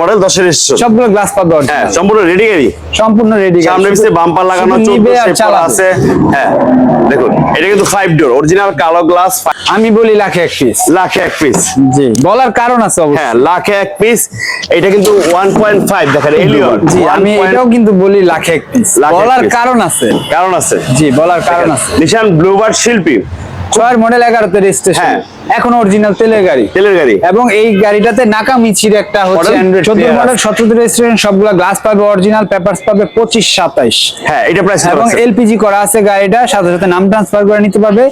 Model দশের registration সবগুলো glass হ্যাঁ সম্পূর্ণ রেডি গাড়ি। সম্পূর্ণ রেডি সামনে পিছে বাম্পার লাগানো আছে। হ্যাঁ দেখুন এটা কিন্তু ফাইভ ডোর অরিজিনাল কালো গ্লাস আমি বলি লাখে এক পিস লাখে এক পিস জি বলার কারণ আছে অবশ্যই। হ্যাঁ লাখে এক পিস এটা কিন্তু ওয়ান পয়েন্ট ফাইভ দেখেন এলিয়ন জি আমি এটাও কিন্তু বলি লাখে এক পিস বলার কারণ আছে। কারণ আছে। জি বলার কারণ আছে। নিশান ব্লুবার্ড শিল্পী। ছয়ের মডেল এগারোতে রেজিস্ট্রেশন হ্যাঁ। এখন অরিজিনাল তেলের গাড়ি। তেলের গাড়ি। এবং এই গাড়িটাতে নাকামিচির একটা হচ্ছে চোদ্দ মডেল সতেরো রেজিস্ট্রেশন সবগুলা গ্লাস পাবে অরিজিনাল পেপারস পাবে পঁচিশ সাতাইশ। হ্যাঁ এটা প্রাইস এবং এলপিজি করা আছে গাড়িটা সাথে সাথে নাম ট্রান্সফার করে নিতে পারবে।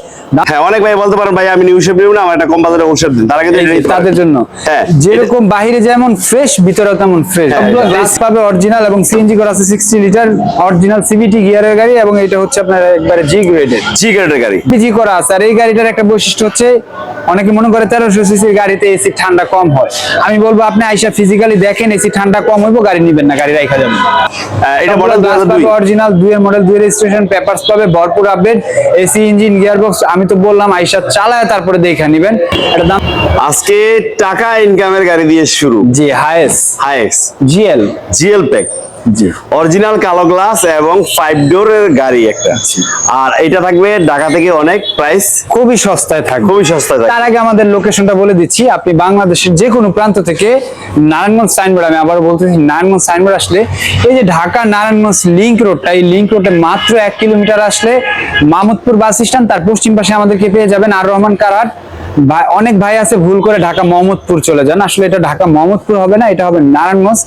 হ্যাঁ অনেক ভাই বলতে পারেন ভাই আমি নিউ শেপ নিব না আমার একটা কম বাজারে ওল শেপ দিন। তারা কিন্তু। তাদের জন্য। হ্যাঁ, যেরকম বাহিরে যেমন ফ্রেশ ভিতরে তেমন ফ্রেশ সবগুলো গ্লাস পাবে অরিজিনাল এবং সিএনজি করা আছে সিক্সটি লিটার অরিজিনাল সিবিটি গিয়ারের গাড়ি এবং এটা হচ্ছে আপনার একবারে জি গ্রেডের জি গ্রেডের গাড়ি। পিজি করা আছে। আর এই গাড়িটার একটা বৈশিষ্ট্য হচ্ছে অনেকে মনে করে তেরোশো সিসির গাড়িতে এসি ঠান্ডা কম হয়। আমি বলব আপনি আইসা ফিজিক্যালি দেখেন এসি ঠান্ডা কম হইব গাড়ি নিবেন না গাড়ি রাখা যাবে এটা মডেল অরিজিনাল দুইয়ের মডেল দুই। রেজিস্ট্রেশন পেপারস পাবে ভরপুর আপডেট এসি ইঞ্জিন গিয়ারবক্স আমি তো বললাম আইসা চালায় তারপরে দেখে নিবেন। এটা দাম আজকে টাকা ইনকামের গাড়ি দিয়ে শুরু। জি হাইস হাইএক্স জিএল জিএল প্যাক জি। অরিজিনাল কালো গ্লাস এবং ফাইভ ডোরের গাড়ি একটা। আর এটা থাকবে ঢাকা থেকে অনেক প্রাইস খুবই সস্তায় থাকবে। খুবই সস্তা থাকে তার আগে আমাদের লোকেশনটা বলে দিচ্ছি আপনি বাংলাদেশের যে কোনো প্রান্ত থেকে নারায়ণগঞ্জ সাইনবোর্ড আমি আবার বলতেছি নারায়ণগঞ্জ সাইনবোর্ড আসলে এই যে ঢাকা নারায়ণগঞ্জ লিংক রোডটা এই লিংক রোডে মাত্র এক কিলোমিটার আসলে মামুদপুর বাস স্ট্যান্ড তার পশ্চিম পাশে আমাদেরকে পেয়ে যাবেন আর রহমান কারাট। ভাই অনেক ভাই আছে ভুল করে ঢাকা মোহাম্মদপুর চলে যান। আসলে এটা ঢাকা মোহাম্মদপুর হবে না এটা হবে নারায়ণগঞ্জ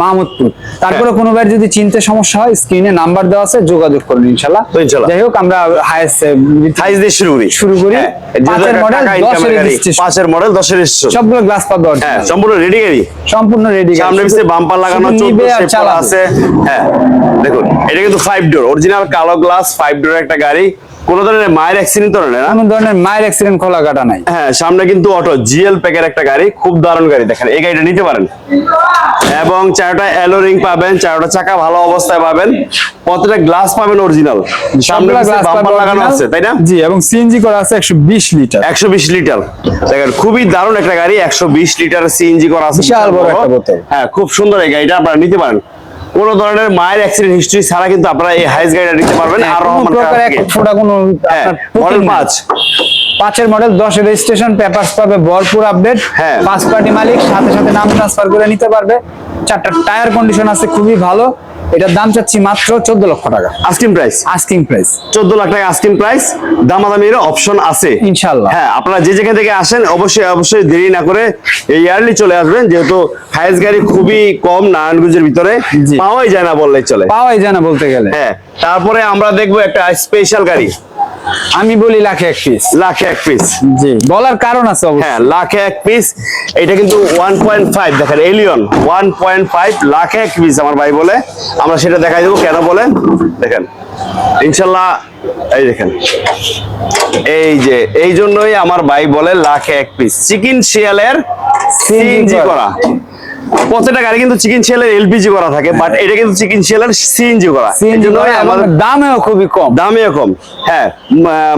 মামুদপুর। তারপরে কোনো ভাই যদি চিনতে সমস্যা হয় স্ক্রিনে নাম্বার দেওয়া আছে যোগাযোগ করুন ইনশাল্লাহ যাই হোক আমরা হাইস্ট দিয়ে শুরু করি। শুরু করি। হ্যাঁ, পাঁচের registration। পাঁচের মডেল সবগুলো গ্লাস original। হ্যাঁ সম্পূর্ণ রেডি গাড়ি। সম্পূর্ণ রেডি সামনে পিছে বাম্পার লাগানো শেপ আছে। হ্যাঁ দেখুন এটা কিন্তু ফাইভ ডোর অরিজিনাল কালো গ্লাস ফাইভ ডোর একটা গাড়ি। কোনো ধরনের মায়ের অ্যাক্সিডেন্ট তো না? কোনো ধরনের মায়ের অ্যাক্সিডেন্ট খোলা কাটা নাই। হ্যাঁ সামনে কিন্তু অটো জিএল প্যাকের একটা গাড়ি খুব দারুণ গাড়ি দেখেন এই গাড়িটা নিতে পারেন। এবং চারটা অ্যালো রিং পাবেন চারটা চাকা ভালো অবস্থায় পাবেন প্রত্যেকটা গ্লাস পাবেন অরিজিনাল সামনে পিছে বাম্পার লাগানো আছে তাই না? জি এবং সিএনজি করা আছে একশো বিশ লিটার একশো বিশ লিটার দেখেন খুবই দারুণ একটা গাড়ি একশো বিশ লিটার সিএনজি করা আছে। বিশাল বড় একটা বোতল। হ্যাঁ খুব সুন্দর এই গাড়িটা আপনারা নিতে পারেন। কোনো ধরনের মায়ের অ্যাক্সিডেন্ট হিস্ট্রি ছাড়া কিন্তু আপনারা এই হাইস গাড়িটা নিতে পারবেন। আর হ্যাঁ, রহমান কার এক কোনো হ্যাঁ মডেল। পাঁচ। পাঁচের মডেল দশের রেজিস্ট্রেশন পেপারস পাবে ভরপুর আপডেট হ্যাঁ। পাঁচ পার্টি মালিক সাথে সাথে নাম ট্রান্সফার করে নিতে পারবে। চারটা টায়ার কন্ডিশন আছে খুবই ভালো। এটার দাম চাচ্ছি মাত্র চোদ্দ লক্ষ টাকা। আস্কিং প্রাইস আস্কিং প্রাইস চোদ্দ লাখ টাকা আস্কিং প্রাইস দামাদামির অপশন আছে। ইনশাল্লাহ হ্যাঁ আপনারা যে যেখান থেকে আসেন অবশ্যই অবশ্যই দেরি না করে এই ইয়ারলি চলে আসবেন যেহেতু হাইস গাড়ি খুবই কম নারায়ণগঞ্জের ভিতরে। পাওয়াই যায় না বললেই চলে। পাওয়াই যায় না বলতে গেলে। হ্যাঁ তারপরে আমরা দেখব একটা স্পেশাল গাড়ি। আমি বলি লাখে এক পিস লাখে এক পিস জি। বলার কারণ আছে অবশ্যই। হ্যাঁ লাখে এক পিস এটা কিন্তু ওয়ান পয়েন্ট ফাইভ দেখেন এলিয়ন ওয়ান পয়েন্ট ফাইভ লাখে এক পিস আমার ভাই বলে। আমরা সেটা দেখাই দেবো কেন বলে? দেখেন ইনশাআল্লাহ এই দেখেন এই যে এই জন্যই আমার ভাই বলে লাখে এক পিস চিকেন শিয়ালের সিএনজি করা। প্রত্যেকটা গাড়ি কিন্তু চিকেন এলপিজি করা থাকে বাট এটা কিন্তু চিকেন সিএনজি করা। আমাদের দামেও খুবই কম। দামে কম। হ্যাঁ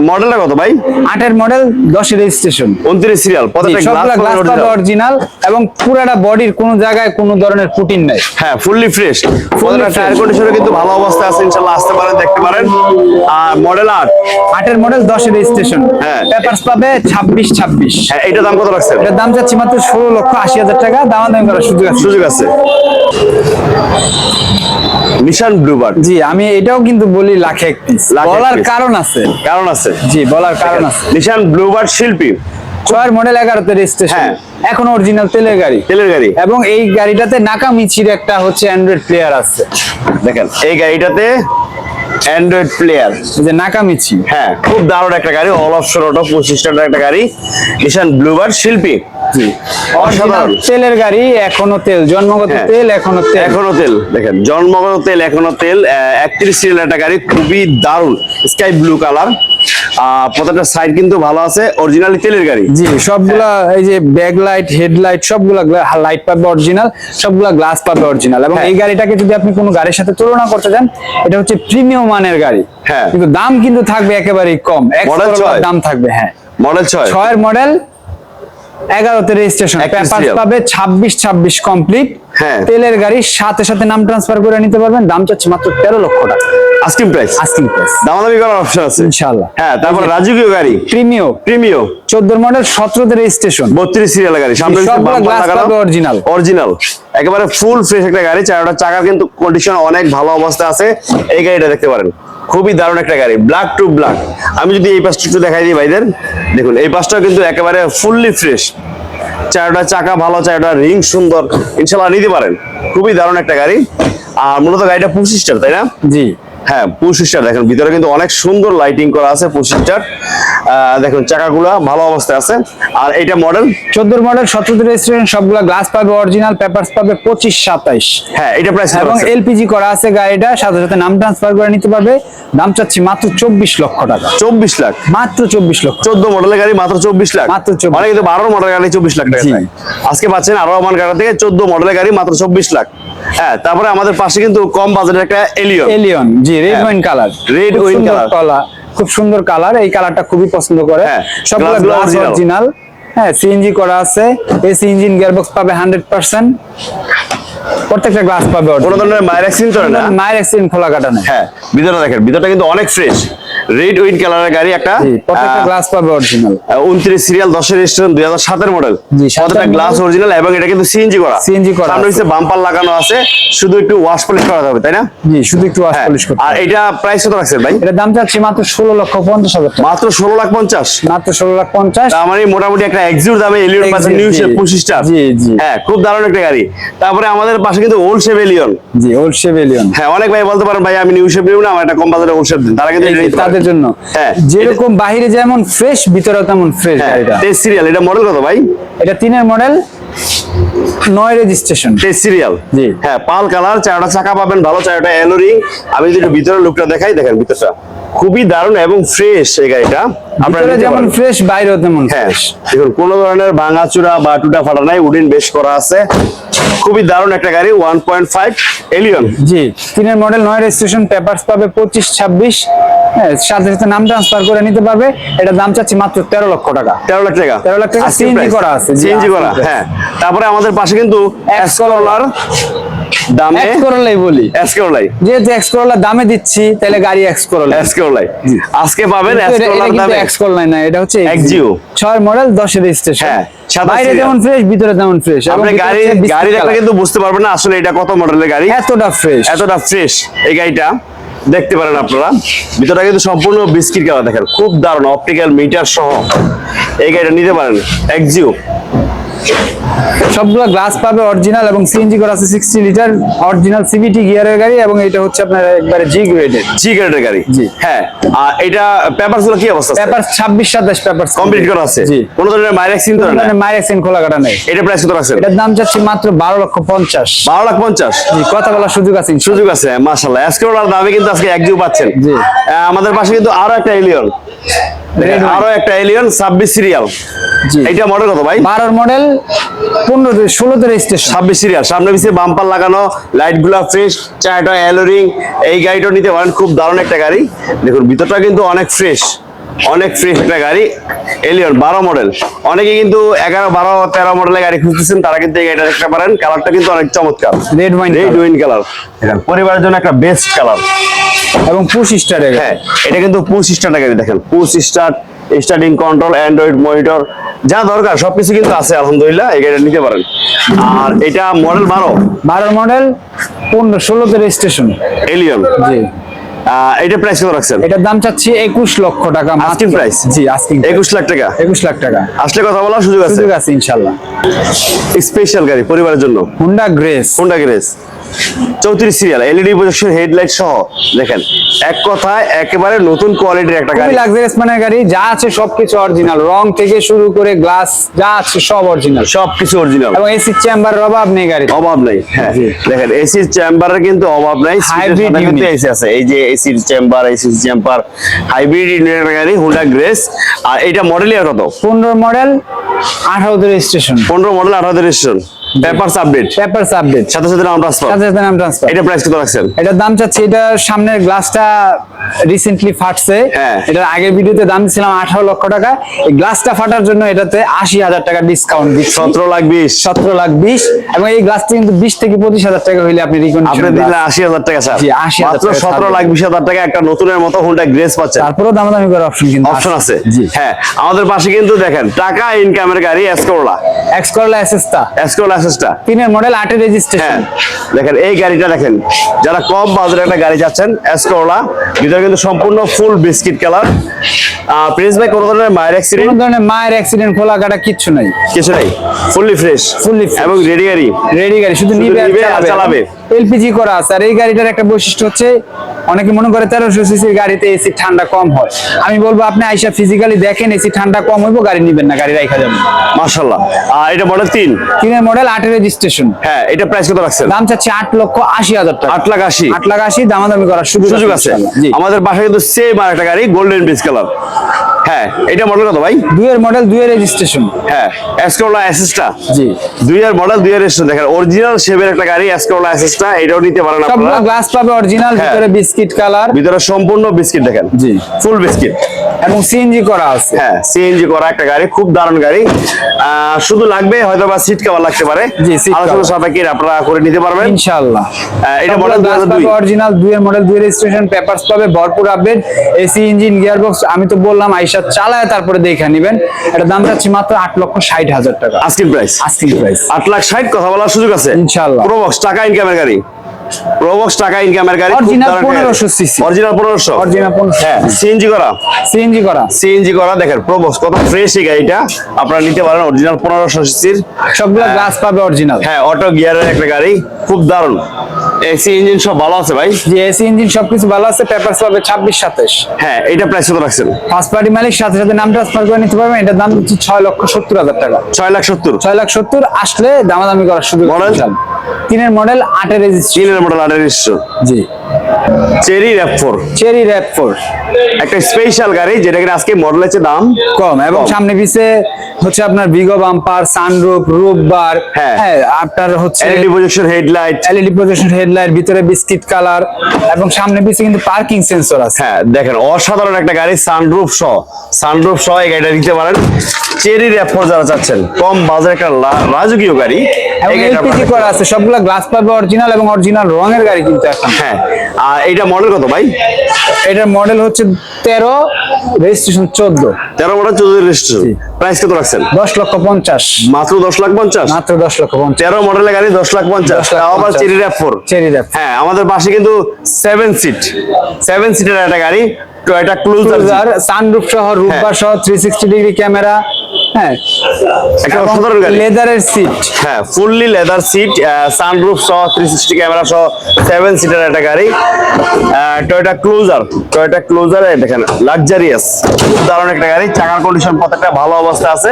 মডেলটা কত ভাই? আটের মডেল দশের রেজিস্ট্রেশন উনত্রিশ সিরিয়াল প্রত্যেকটা অরিজিনাল এবং পুরাটা বডির কোনো জায়গায় কোনো ধরনের পুটিন নাই। হ্যাঁ ফুললি ফ্রেশ প্রত্যেকটা টায়ার কন্ডিশনে কিন্তু ভালো অবস্থায় আছে ইনশাআল্লাহ আসতে পারেন দেখতে পারেন। আর মডেল আট? আটের মডেল দশের রেজিস্ট্রেশন হ্যাঁ। পেপারস পাবে ছাব্বিশ ছাব্বিশ। হ্যাঁ এটা দাম কত রাখছেন? এটার দাম যাচ্ছে মাত্র ষোলো লক্ষ আশি হাজার টাকা সুযোগ আছে সুযোগ আছে। নিশান ব্লুবার্ড। জি আমি এটাও কিন্তু বলি লাখে বলার কারণ আছে। কারণ আছে। জি বলার কারণ আছে। নিশান ব্লুবার্ড শিল্পী। ছয়ের মডেল এগারোতে রেজিস্ট্রেশন হ্যাঁ। এখন অরিজিনাল তেলের গাড়ি। তেলের গাড়ি। এবং এই গাড়িটাতে নাকামিচির একটা হচ্ছে অ্যান্ড্রয়েড প্লেয়ার আছে। দেখেন এই গাড়িটাতে অ্যান্ড্রয়েড প্লেয়ার যে নাকামিচি হ্যাঁ খুব দারুণ একটা গাড়ি অল অপশন অটো পঁচিশ একটা গাড়ি। নিশান ব্লুবার্ড শিল্পী। জি। অসাধারণ। তেলের গাড়ি এখনও তেল জন্মগত হ্যাঁ। তেল এখনও তেল। এখনও তেল দেখেন জন্মগত তেল এখনও তেল একত্রিশ সিরিয়াল একটা গাড়ি খুবই দারুণ স্কাই ব্লু কালার। প্রত্যেকটা সাইড কিন্তু ভালো আছে অরিজিনালি তেলের গাড়ি। জি সবগুলা এই যে ব্যাক লাইট হেডলাইট সবগুলা লাইট পাবে অরিজিনাল সবগুলা গ্লাস পাবে অরিজিনাল এবং হ্যাঁ। এই গাড়িটাকে যদি আপনি কোনো গাড়ির সাথে তুলনা করতে যান এটা হচ্ছে প্রিমিয়াম মানের গাড়ি। হ্যাঁ। কিন্তু দাম কিন্তু থাকবে একেবারেই কম। দাম থাকবে হ্যাঁ। মডেল ছয়? ছয়ের মডেল এগারোতে রেজিস্ট্রেশন পেপার পাবে ছাব্বিশ ছাব্বিশ কমপ্লিট হ্যাঁ। তেলের গাড়ি সাথে সাথে নাম ট্রান্সফার করে নিতে পারবেন। দাম চাচ্ছে মাত্র তেরো লক্ষ টাকা। আস্কিং প্রাইস আস্কিং প্রাইস দামাদামি করার অপশন আছে? ইনশাল্লাহ হ্যাঁ তারপর রাজকীয় গাড়ি? প্রিমিও প্রিমিও চোদ্দোর মডেল সতেরোতে রেজিস্ট্রেশন বত্রিশ সিরিয়াল গাড়ি। সামনে পাবে অরিজিনাল একেবারে ফুল ফ্রেশ একটা গাড়ি চারটা চাকার কিন্তু কন্ডিশন অনেক ভালো অবস্থা আছে। এই গাড়িটা দেখতে পারেন। খুবই দারুণ একটা গাড়ি ব্ল্যাক টু ব্ল্যাক আমি যদি এই পাশটা একটু দেখাই দিই ভাইদের। দেখুন এই পাশটাও কিন্তু একেবারে ফুললি ফ্রেশ চারটা চাকা ভালো চারটা রিং সুন্দর। ইনশাল্লাহ নিতে পারেন। খুবই দারুণ একটা গাড়ি। আর মূলত গাড়িটা পঁচিশটার তাই না? জি। হ্যাঁ পঁচিশটার দেখেন ভিতরে কিন্তু অনেক সুন্দর লাইটিং করা আছে পঁচিশটার দেখুন চাকাগুলা ভালো অবস্থায় আছে। আর এইটা মডেল চোদ্দোর মডেল সতেরোতে রেজিস্ট্রেশন সবগুলা গ্লাস পাবে অরিজিনাল পেপারস পাবে পঁচিশ সাতাইশ। হ্যাঁ এটা প্রাইস এবং এলপিজি করা আছে গাড়িটা সাথে সাথে নাম ট্রান্সফার করে নিতে পারবে। দাম চাচ্ছি মাত্র চব্বিশ লক্ষ টাকা। চব্বিশ লাখ? মাত্র চব্বিশ লক্ষ চোদ্দ মডেলের গাড়ি মাত্র চব্বিশ লাখ? মাত্র 24 অনেক কিন্তু বারো মডেলের গাড়ি চব্বিশ লাখ টাকা। আজকে পাচ্ছেন আরও আমার গাড়ি থেকে চোদ্দ মডেলের গাড়ি মাত্র চব্বিশ লাখ। হ্যাঁ তারপরে আমাদের পাশে কিন্তু কম বাজেটের একটা এলিয়ন এলিয়ন জি রেড হ্যাঁ। Wine colour red wine. Colour খুব সুন্দর কালার এই কালারটা খুবই পছন্দ করে। হ্যাঁ, সবগুলো গ্লাস অরিজিনাল হ্যাঁ সিএনজি করা আছে। এসি ইঞ্জিন গিয়ারবক্স পাবে হান্ড্রেড পার্সেন্ট প্রত্যেকটা গ্লাস পাবে কোনো ধরনের মায়ের অ্যাক্সিডেন্ট না? মায়ের অ্যাক্সিডেন্ট খোলা কাটা হ্যাঁ ভিতরটা দেখেন ভিতরটা কিন্তু অনেক ফ্রেশ রেড উইন কালারের গাড়ি একটা প্রত্যেকটা গ্লাস পাবে অরিজিনাল উনত্রিশ সিরিয়াল দশের রেজিস্ট্রেশন দুই হাজার সাতের মডেল জি, প্রত্যেকটা গ্লাস অরিজিনাল এবং এটা কিন্তু সিএনজি করা। CNG করা সামনে হচ্ছে বাম্পার লাগানো আছে শুধু একটু ওয়াশ পলিশ করা হবে তাই না? জি শুধু একটু ওয়াশ হ্যাঁ পলিশ করতে আর এটা প্রাইস কত রাখছেন ভাই? এটার দাম চাচ্ছি মাত্র ষোলো লক্ষ পঞ্চাশ হাজার মাত্র ষোলো লাখ পঞ্চাশ? মাত্র ষোলো লাখ পঞ্চাশ। তার মানে মোটামুটি একটা এক্সিউর দামে এলিয়ন Exit, নিউ জি। পঁচিশটা জি, জি। হ্যাঁ খুব দারুণ একটা গাড়ি। তারপরে আমাদের পাশে কিন্তু old shape Allion G old shape Allion হ্যাঁ অনেক ভাই বলতে পারেন ভাই আমি নিউ শেপ নিব না আমার একটা কম বাজারে ওল্ড শেপ দিন। তারা কিন্তু এটা। তাদের জন্য। হ্যাঁ। যেরকম বাহিরে যেমন ফ্রেশ ভিতরেও তেমন ফ্রেশ হ্যাঁ গাড়িটা। সিরিয়াল এটা মডেল কত ভাই? এটা তিনের মডেল নয় রেজিস্ট্রেশন টেস্ট সিরিয়াল জি। হ্যাঁ পাল কালার চারটা চাকা পাবেন ভালো চারটা এলোরিং আমি যদি ভিতরের লুকটা দেখাই দেখেন ভিতরটা। খুবই দারুণ এবং ফ্রেশ এই গাড়িটা। আপনারা যেমন ফ্রেশ বাইরেও তেমন হ্যাঁ। ফ্রেশ দেখুন কোনো ধরনের ভাঙাচুরা বা টুটা ফাটা নাই উডিন বেশ করা আছে। খুবই দারুণ একটা গাড়ি one point five Allion G তিনের মডেল নয় রেজিস্ট্রেশন পেপারস পাবে পঁচিশ ছাব্বিশ। হ্যাঁ সাথে সাথে নাম ট্রান্সফার করে নিতে পারবে। এটা দাম চাচ্ছি মাত্র তেরো লক্ষ টাকা। তেরো লাখ টাকা। 13 লাখ টাকা CNG করা আছে, সিএনজি করা হ্যাঁ। তারপরে আমাদের পাশে কিন্তু এক্স দামে এক্স করলাই বলি। এক্স করলাই যেহেতু এক্স করলার দামে দিচ্ছি তাহলে গাড়ি এক্স করলাই এক্স করলাই আজকে পাবেন এক্স করলার দামে। এক্স করলাই না এটা হচ্ছে মডেল হ্যাঁ, বাইরে যেমন ফ্রেশ ভিতরে তেমন ফ্রেশ আপনি গাড়ি গাড়ি দেখলে কিন্তু বুঝতে পারবেন না আসলে এটা কত মডেলের গাড়ি। এতটা ফ্রেশ এতটা ফ্রেশ এই গাড়িটা। দেখতে পারেন আপনারা। ভিতরটা কিন্তু সম্পূর্ণ বিস্কিট কালার দেখেন। খুব দারুণ অপটিক্যাল মিটার সহ এই গাড়িটা নিতে পারেন। এক্সিও সবগুলো গ্লাস পাবে অরিজিনাল এবং সিএনজি করা আছে সিক্সটি লিটার অরিজিনাল সিভিটি গিয়ারের গাড়ি এবং এটা হচ্ছে আপনার একবারে জি গ্রেডের জি গ্রেডের গাড়ি? জি। হ্যাঁ আর এটা পেপারসগুলো কি অবস্থা পেপার ছাব্বিশ সাতাশ পেপার কমপ্লিট। করা আছে? জি। কোনো ধরনের মাইর অ্যাক্সিডেন্ট করে না মায়ের এক্সেন্ট খোলা কাটা নেই। এটা প্রাইস কত রাখছেন? এটার দাম চাচ্ছি মাত্র বারো লক্ষ পঞ্চাশ। বারো লাখ পঞ্চাশ? জি কথা বলার সুযোগ আছে সুযোগ আছে মাশাল্লাহ এসকোলার দামে কিন্তু আজকে একজিও পাচ্ছেন। জি। আমাদের পাশে কিন্তু আরও একটা এলিয়ন। আরও একটা এলিয়ন ছাব্বিশ সিরিয়াল জি। এইটা মডেল কত ভাই? বারোর মডেল পনেরো ষোলোতে রেজিস্ট্রেশন ছাব্বিশ সিরিয়াল সামনে পিছিয়ে বাম্পার লাগানো লাইটগুলা ফ্রেশ চারটা এলোরিং এই গাড়িটা নিতে পারেন খুব দারুণ একটা গাড়ি। দেখুন ভিতরটা কিন্তু অনেক ফ্রেশ অনেক ফ্রেশ একটা গাড়ি। এলিয়ন বারো মডেল অনেকে কিন্তু এগারো বারো তেরো মডেলের গাড়ি খুঁজতেছেন তারা কিন্তু এই গাড়িটা দেখতে পারেন। কালারটা কিন্তু অনেক চমৎকার। Red wine red wine colour পরিবারের জন্য একটা বেস্ট কালার এবং পুশ স্টারের হ্যাঁ এটা কিন্তু পুশ স্টার্ট গাড়ি দেখেন। Push start starting control android monitor যা দরকার সবকিছু কিন্তু আছে আলহামদুলিল্লাহ এই গাড়িটা নিতে পারেন। আর এটা মডেল বারো। বারোর মডেল পনেরো ষোলোতে রেজিস্ট্রেশন এলিয়ন জি। এটা প্রাইস কত রাখছেন? এটার দাম চাচ্ছি একুশ লক্ষ টাকা মাত্র। প্রাইস জি আস্কিং একুশ লাখ টাকা? একুশ লাখ টাকা। আসলে কথা বলার সুযোগ আছে? সুযোগ আছে ইনশাল্লাহ। স্পেশাল গাড়ি পরিবারের জন্য? হুন্ডা গ্রেস হোন্ডা গ্রেস চৌত্রিশ সিরিয়াল এলইডি প্রজেকশন হেডলাইট সহ। দেখেন এক কথায় একেবারে নতুন কোয়ালিটির একটা গাড়ি। লাক্সারিয়াস মানের গাড়ি যা আছে সবকিছু অরিজিনাল রং থেকে শুরু করে গ্লাস যা আছে সব অরিজিনাল সবকিছু অরিজিনাল এবং এসি চেম্বারের অভাব নেই গাড়ি অভাব নাই হ্যাঁ। দেখেন এসির চেম্বারের কিন্তু অভাব নাই। Hybrid unit। এসি আছে। এই যে এসির চেম্বার এসির চেম্বার হাইব্রিড ইউনিটের গাড়ি হোন্ডা গ্রেস আর এটা মডেল ইয়ার কত? পনেরো মডেল আঠারোতে রেজিস্ট্রেশন পনেরো মডেল আঠারো registration papers update papers update সাথে সাথে নাম ট্রান্সফার সাথে সাথে নাম ট্রান্সফার এটা প্রাইস কত রাখছেন? এটার দাম চাচ্ছি এটার সামনের গ্লাসটা রিসেন্টলি ফাটছে। হ্যাঁ। এটার আগের ভিডিওতে দাম ছিলাম আঠারো লক্ষ টাকা। এই গ্লাসটা ফাটার জন্য এটাতে আশি হাজার টাকা ডিসকাউন্ট দিচ্ছি। সতেরো লাখ বিশ। সতেরো লাখ বিশ। এবং এই গ্লাসটা কিন্তু বিশ থেকে পঁচিশ হাজার টাকা হইলে আপনি আপনি রিকন্ডিশন দিলেন আশি হাজার টাকা স্যার। জি, 80,000 মাত্র টাকা সতেরো ছাড় লাখ বিশ হাজার টাকা একটা নতুনের মতো হুন্ডা গ্রেস পাচ্ছেন। তারপরেও দামাদামি করার অপশন কিন্তু অপশন আছে। জি। হ্যাঁ আমাদের পাশে কিন্তু দেখেন টাকা ইনকামের গাড়ি এসকোলা এক্স করলা এসএসটা এসকোলা অ্যাসেসটা তিনের মডেল আটের হ্যাঁ রেজিস্ট্রেশন দেখেন এই গাড়িটা দেখেন যারা কম বাজারে একটা গাড়ি যাচ্ছেন এসকোলা ভিতরে কিন্তু সম্পূর্ণ ফুল বিস্কিট কালার প্রিন্স ভাই কোনো ধরনের মায়ের কোন অ্যাক্সিডেন্ট ধরনের মায়ের অ্যাক্সিডেন্ট খোলা কাটা কিচ্ছু নাই। কিছু নেই। ফুললি ফ্রেশ ফুললি এবং রেডি গাড়ি। রেডি গাড়ি শুধু নিবে আর চালাবে। এলপিজি করা আছে। আর এই গাড়িটার একটা বৈশিষ্ট্য হচ্ছে অনেকে মনে করে তেরোশো সিসির গাড়িতে এসি ঠান্ডা কম হয়। আমি বলব আপনি আইসা ফিজিক্যালি দেখেন এসি ঠান্ডা কম হইব গাড়ি নিবেন না গাড়ি রাখা যাবে মার্শাল্লাহ আর এটা মডেল তিন? তিনের মডেল আটের রেজিস্ট্রেশন হ্যাঁ এটা প্রাইস কত রাখছেন? দাম চাচ্ছে আট লক্ষ আশি হাজার টাকা। আট লাখ আশি। আট লাখ আশি দামাদামি করার সুযোগ সুযোগ আছে। আমাদের বাসায় কিন্তু সেম আর একটা গাড়ি গোল্ডেন বিচ কালার হ্যাঁ এটা মডেল কত ভাই? দুইয়ের মডেল দুইয়ের রেজিস্ট্রেশন হ্যাঁ এসকোলা অ্যাসেসটা জি দুই এর মডেল দুই এর রেজিস্ট্রেশন দেখেন অরিজিনাল শেপের একটা গাড়ি এসকোলা অ্যাসেসটা এটাও নিতে পারেন সবগুলো আপনারা গ্লাস পাবে অরিজিনাল হ্যাঁ। ভিতরে বিস্কিট কালার ভিতরে সম্পূর্ণ বিস্কিট দেখেন জি। ফুল বিস্কিট এবং সিএনজি করা আছে। হ্যাঁ সিএনজি করা একটা গাড়ি খুব দারুণ গাড়ি। শুধু লাগবে হয়তো বা সিট কভার লাগতে পারে। আলোচনা। সাপেক্ষে আপনারা করে নিতে পারবেন। ইনশাআল্লাহ। এটা মডেল গ্লাস পাবে অরিজিনাল দুইয়ের মডেল দুই রেজিস্ট্রেশন পেপারস পাবে ভরপুর আপডেট এসি ইঞ্জিন গিয়ারবক্স আমি তো বললাম আইসা চালায় তারপরে দেখে নেবেন। এটা দাম যাচ্ছে মাত্র আট লক্ষ ষাট হাজার টাকা। আস্কিং প্রাইস আস্কিং প্রাইস আট লাখ ষাট কথা বলার সুযোগ আছে। ইনশাআল্লাহ। প্রোবক্স টাকা ইনকামের গাড়ি। প্রোবক্স টাকা ইনকামের গাড়ি অরিজিনাল 1500 সিসি অরিজিনাল পনেরোশো অরিজিনাল হ্যাঁ সিএনজি করা। সিএনজি করা। সিএনজি করা দেখেন প্রোবক্স কত ফ্রেশ এই গাড়িটা। আপনারা নিতে পারেন অরিজিনাল পনেরোশো সিসির সবগুলো গ্লাস পাবে অরিজিনাল হ্যাঁ অটো গিয়ারের একটা গাড়ি খুব দারুণ। এসি ইঞ্জিন সব ভালো আছে ভাই? যে এসি ইঞ্জিন সবকিছু ভালো আছে পেপারস পাবে ছাব্বিশ সাতাশ হ্যাঁ এটা প্রাইস কত রাখছেন? ফার্স্ট পার্টি মালিক সাথে সাথে নাম ট্রান্সফার করে নিতে পারবেন এটার দাম হচ্ছে 6 লক্ষ সত্তর হাজার টাকা। 6 লাখ সত্তর? ছয় লাখ সত্তর আসলে দামাদামি করার সুযোগ? ইনশাআল্লাহ। তিনের মডেল 8 এর রেজিস্ট্রি তিনের মডেল 8 এর রেজিস্ট্রেশন জি। Cherry RAV four. Cherry RAV four. একটা স্পেশাল গাড়ি যেটা কিনা আজকে মডেল দাম কম এবং সামনে পিছে হচ্ছে আপনার বিগো বাম্পার সানরুফ রুফ বার হ্যাঁ। হ্যাঁ আপনার হচ্ছে LED projection headlight LED projection headlight ভিতরে বিস্কিট কালার এবং সামনে পিছে কিন্তু পার্কিং সেন্সর আছে। হ্যাঁ দেখেন অসাধারণ একটা গাড়ি সানরুফ সহ। সানরুফ সহ এই গাড়িটা নিতে পারেন। চেরি র্যাপ ফোর যারা চাচ্ছেন কম বাজারে একটা রাজকীয় গাড়ি এবং এলপিজি করা আছে সবগুলা গ্লাস পাবে অরিজিনাল এবং অরিজিনাল রঙের গাড়ি কিন্তু এখন। হ্যাঁ আর এইটা মডেল কত ভাই? এটার মডেল হচ্ছে তেরো রেজিস্ট্রেশন চোদ্দ। তেরো মডেল চৌদ্দ রেজিস্ট্রেশন প্রাইস কত রাখছেন? দশ লক্ষ পঞ্চাশ। মাত্র দশ লাখ পঞ্চাশ? মাত্র দশ লক্ষ পঞ্চাশ। তেরো মডেলের গাড়ি দশ লাখ পঞ্চাশ। 10 লাখ আবার cherry RAV four cherry RAV হ্যাঁ আমাদের পাশে কিন্তু সেভেন সিট সেভেন সিটের একটা গাড়ি। টয়োটা ক্লুজার সানরুফ সহ রুফবার সহ থ্রি সিক্সটি ডিগ্রি ক্যামেরা হ্যাঁ। একটা অসাধারণ গাড়ি। লেদারের সিট হ্যাঁ ফুললি লেদার সিট সানরুফ সহ থ্রি সিক্সটি ক্যামেরা সহ সেভেন সিটার একটা গাড়ি। টয়োটা ক্লুজার টয়োটা ক্লুজার দেখেন লাক্সারিয়াস দারুণ একটা গাড়ি চাকার কন্ডিশন প্রত্যেকটা ভালো অবস্থা আছে।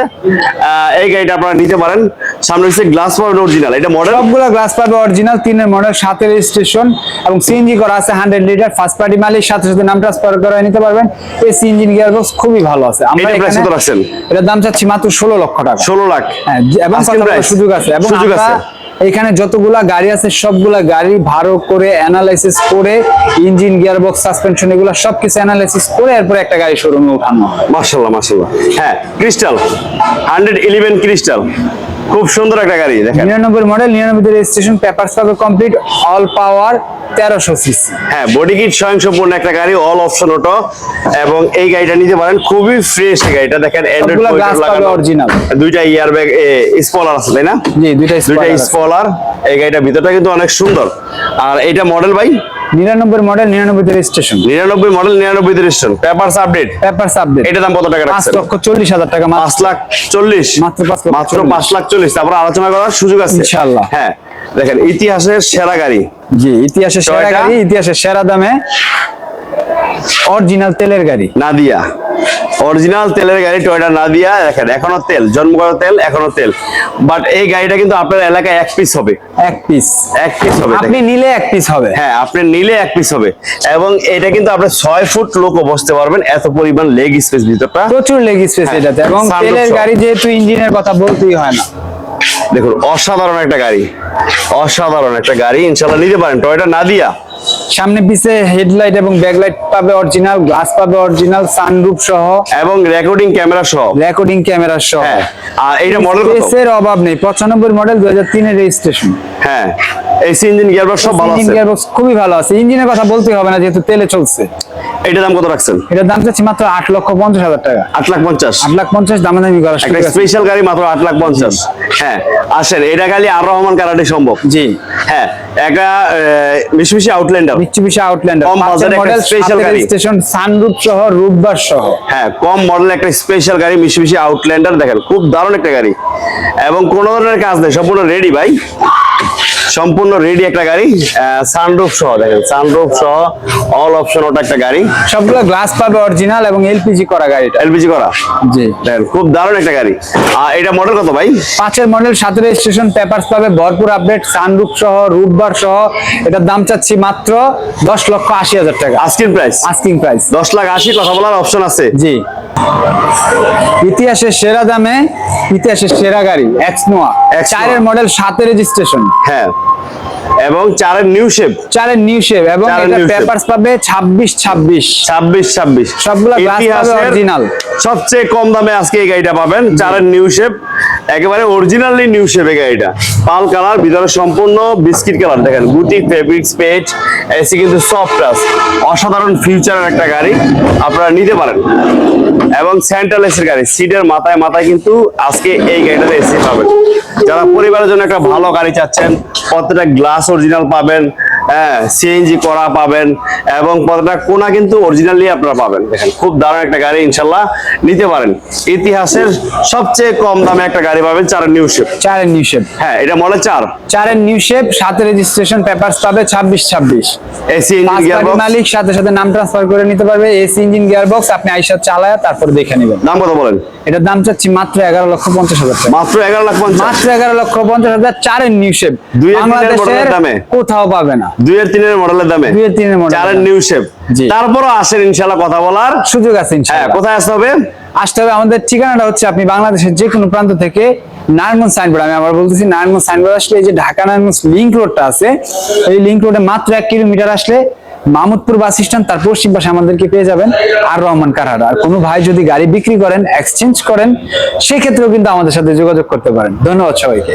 এই গাড়িটা আপনারা নিতে পারেন। সামনে হচ্ছে গ্লাস পাবেন অরিজিনাল এটা মডেল সবগুলো গ্লাস পাবে অরিজিনাল তিনের মডেল সাথে রেজিস্ট্রেশন এবং সিএনজি করা আছে হান্ড্রেড লিটার ফার্স্ট পার্টি মালিক সাথে সাথে নাম ট্রান্সফার করে নিতে পারবেন। ইঞ্জিন গিয়ারবক্স খুবই ভালো আছে। আমরা এটা price কত রাখছেন? এটার দাম চাচ্ছি মাত্র ষোলো লক্ষ টাকা ষোলো লাখ হ্যাঁ এবং? সুযোগ আছে এবং সুযোগ আছে। এখানে যতগুলা গাড়ি আছে সবগুলা গাড়ি ভালো করে অ্যানালাইসিস করে ইঞ্জিন গিয়ারবক্স সাসপেনশন এগুলো সবকিছু অ্যানালাইসিস করে এরপর একটা গাড়ি শোরুমে ওঠানো। মার্শাল্লাহ মার্শাল্লাহ হ্যাঁ ক্রিস্টাল হান্ড্রেড ইলেভেন ক্রিস্টাল খুব সুন্দর একটা গাড়ি দেখেন। নিরানব্বই মডেল নিরানব্বই রেজিস্ট্রেশন পেপারস পাবে কমপ্লিট অল পাওয়ার তেরোশো সিসি হ্যাঁ বডি কিট স্বয়ংসম্পূর্ণ একটা গাড়ি অল অপশন অটো এবং এই গাড়িটা নিতে পারেন খুবই ফ্রেশ গাড়িটা দেখেন অ্যান্ড্রয়েড পাবে original। দুইটা ইয়ার ব্যাগ স্পলার আছে তাই না? জি দুইটা দুইটা স্পলার এই গাড়িটা ভিতরটা কিন্তু অনেক সুন্দর। আর এইটা মডেল ভাই? নিরানব্বই মডেল নিরানব্বই রেজিস্ট্রেশন নিরানব্বই মডেল নিরানব্বই registration papers update papers update এটা দাম কত টাকা পাঁচ লক্ষ চল্লিশ হাজার টাকা পাঁচ লাখ চল্লিশ। মাত্র পাঁচ মাত্র পাঁচ লাখ চল্লিশ। তারপর আলোচনা করার সুযোগ আছে। ইনশাল্লাহ হ্যাঁ দেখেন ইতিহাসের সেরা গাড়ি। জি ইতিহাসের সেরা গাড়ি ইতিহাসের সেরা দামে অরিজিনাল তেলের গাড়ি। নাদিয়া। অরিজিনাল তেলের গাড়ি টয়টা না দিয়া দেখেন এখনও তেল জন্মগত তেল এখনও তেল। বাট এই গাড়িটা কিন্তু আপনার এলাকায় এক পিস হবে। এক পিস এক পিস হবে আপনি। নিলে এক পিস হবে। হ্যাঁ আপনি নিলে এক পিস হবে। এবং এটা কিন্তু আপনি ছয় ফুট লোকও বসতে পারবেন এত পরিমাণ লেগ স্পেস ভিতরটা। প্রচুর লেগ স্পেস এটাতে। এবং তেলের গাড়ি যেহেতু ইঞ্জিনের কথা বলতেই হয় না। দেখুন অসাধারণ একটা গাড়ি। অসাধারণ একটা গাড়ি ইনশাল্লাহ নিতে পারেন। টয়টা নাদিয়া সামনে পিছে হেডলাইট এবং ব্যাকলাইট পাবে অরিজিনাল গ্লাস পাবে অরিজিনাল সানরুফ সহ। এবং রেকর্ডিং ক্যামেরা সহ। রেকর্ডিং ক্যামেরা সহ। হ্যাঁ আর এইটা মডেল কত? স্পেসের অভাব নেই। পঁচানব্বই মডেল দুই হাজার তিনের রেজিস্ট্রেশন হ্যাঁ এসি ইঞ্জিন গিয়ারবক্স সব ভালো আছে। ইঞ্জিন গিয়ারবক্স খুবই ভালো আছে। ইঞ্জিনের কথা বলতে হবে না যেহেতু তেলে চলছে। এইটার দাম কত রাখছেন? এটার দাম চাচ্ছি মাত্র আট লক্ষ পঞ্চাশ হাজার টাকা। আট লাখ পঞ্চাশ? আট লাখ পঞ্চাশ দামাদামি করা একটা স্পেশাল গাড়ি মাত্র আট লাখ পঞ্চাশ। হ্যাঁ আসেন এটা খালি আর রহমান কারাটে সম্ভব। জি। হ্যাঁ একটা মিশমিশি আউটল্যান্ডার মিচুবিশি আউটল্যান্ডার কম বাজারে একটা মডেল গাড়ি। স্টেশন সানরুফ সহ রূপবার সহ। হ্যাঁ কম মডেল একটা স্পেশাল গাড়ি আউটল্যান্ডার দেখেন খুব দারুণ একটা গাড়ি। এবং কোনো ধরনের কাজ নেই সম্পূর্ণ রেডি ভাই। সম্পূর্ণ রেডি একটা গাড়ি সানরুফ সহ দেখেন সানরুফ সহ অল অপশন ওটা একটা গাড়ি। সবগুলো গ্লাস পাবে অরিজিনাল এবং এলপিজি করা গাড়িটা। এলপিজি করা? জি। দেখেন খুব দারুণ একটা গাড়ি। আর এটা মডেল কত ভাই? পাঁচের মডেল সাতের স্টেশন পেপারস পাবে ভরপুর আপডেট সানরুফ সহ রূপবার সহ। এটার দাম চাচ্ছি মাত্র দশ লক্ষ আশি হাজার টাকা। আস্কিং প্রাইস আস্কিং প্রাইস দশ লাখ আশি কথা বলার অপশন আছে। জি। ইতিহাসের সেরা দামে ইতিহাসের সেরা গাড়ি এক্স নোয়া X-Noah। চারের মডেল সাতের রেজিস্ট্রেশন হ্যাঁ। এবং চারের নিউ শেপ চারের নিউ শেপ এবং এটা পেপারস পাবে ছাব্বিশ ছাব্বিশ। ছাব্বিশ ছাব্বিশ। সবগুলা glass পাবে original। সবচেয়ে কম দামে আজকে এই গাড়িটা পাবেন চারের নিউ শেপ একেবারে অরিজিনালি নিউ শেপ এই গাড়িটা। পাল কালার ভিতরে সম্পূর্ণ বিস্কিট কালার। দেখেন গুটি ফেব্রিক্স পেজ এসি কিন্তু সফট টাচ অসাধারণ ফিউচারের একটা গাড়ি আপনারা নিতে পারেন। এবং সেন্ট্রাল এসির গাড়ি সিটের মাথায় মাথায় কিন্তু আজকে এই গাড়িটাতে এসি পাবেন। যারা পরিবারের জন্য একটা ভালো গাড়ি চাচ্ছেন, প্রত্যেকটা গ্লাস অরিজিনাল পাবেন হ্যাঁ সিএনজি করা পাবেন এবং প্রত্যেকটা কোনা কিন্তু অরিজিনালি আপনারা পাবেন। দেখেন খুব দারুণ একটা গাড়ি ইনশাল্লাহ নিতে পারেন। ইতিহাসের সবচেয়ে কম দামে একটা গাড়ি পাবেন চারের নিউ শেপ চারের নিউ শেপ হ্যাঁ এটা মডেল চার। চারের নিউ শেপ সাথে রেজিস্ট্রেশন পেপারস পাবে ছাব্বিশ ছাব্বিশ। এসি ইঞ্জিন গিয়ারবক্স মালিক সাথে সাথে নাম ট্রান্সফার করে নিতে পারবে। এসি ইঞ্জিন গিয়ারবক্স আপনি আইসা চালায়া তারপর দেখে নেবেন। দাম কত বলেন? এটার দাম চাচ্ছি মাত্র এগারো লক্ষ পঞ্চাশ হাজার মাত্র এগারো লাখ পঞ্চাশ। মাত্র এগারো লক্ষ পঞ্চাশ হাজার চারের নিউ শেপ বাংলাদেশের দামে। কোথাও পাবে না। দুইয়ের তিনের মডেলের দামে। দুইয়ের তিনের মডেলের চারের। নিউ শেপ তারপরও আসেন ইনশাল্লাহ কথা বলার। সুযোগ আছে হ্যাঁ ইনশাআল্লাহ কোথায় আসতে হবে? আসতে হবে আমাদের ঠিকানাটা হচ্ছে আপনি বাংলাদেশের যে কোনো প্রান্ত থেকে নারায়ণগঞ্জ সাইনবোর্ড। আমি আবার বলতেছি নারায়ণগঞ্জ সাইনবোর্ড আসলে এই যে ঢাকা নারায়ণগঞ্জ লিংক রোডটা আছে এই লিংক রোডে মাত্র এক কিলোমিটার আসলে মামুদপুর বাস স্ট্যান্ড তার পশ্চিম পাশে আমাদেরকে পেয়ে যাবেন আর রহমান কারহাট। আর কোনো ভাই যদি গাড়ি বিক্রি করেন এক্সচেঞ্জ করেন সেক্ষেত্রেও কিন্তু আমাদের সাথে যোগাযোগ করতে পারেন। ধন্যবাদ সবাইকে।